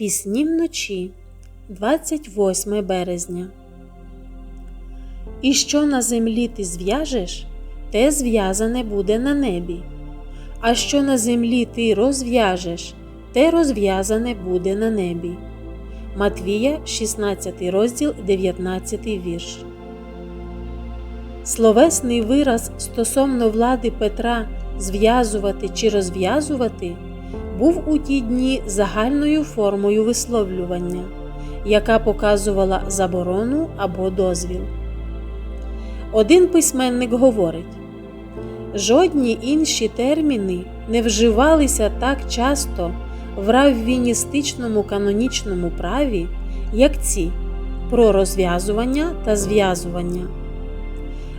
Пісні вночі, 28 березня. І що на землі ти зв'яжеш, те зв'язане буде на небі. А що на землі ти розв'яжеш, те розв'язане буде на небі. Матвія, 16 розділ, 19 вірш. Словесний вираз стосовно влади Петра зв'язувати чи розв'язувати був у ті дні загальною формою висловлювання, яка показувала заборону або дозвіл. Один письменник говорить жодні інші терміни не вживалися так часто в раввіністичному канонічному праві, як ці про розв'язування та зв'язування.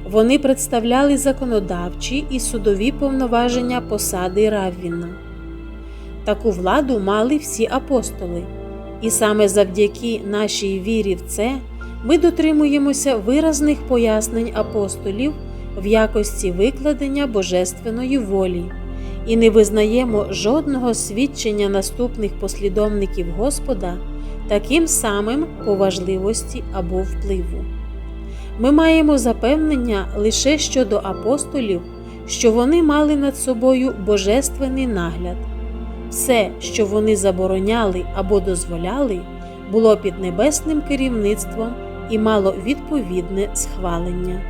Вони представляли законодавчі і судові повноваження посади раввіна. Таку владу мали всі апостоли, і саме завдяки нашій вірі в це ми дотримуємося виразних пояснень апостолів в якості викладення божественної волі і не визнаємо жодного свідчення наступних послідовників Господа таким самим по важливості або впливу. Ми маємо запевнення лише щодо апостолів, що вони мали над собою божественний нагляд. Все, що вони забороняли або дозволяли, було під небесним керівництвом і мало відповідне схвалення.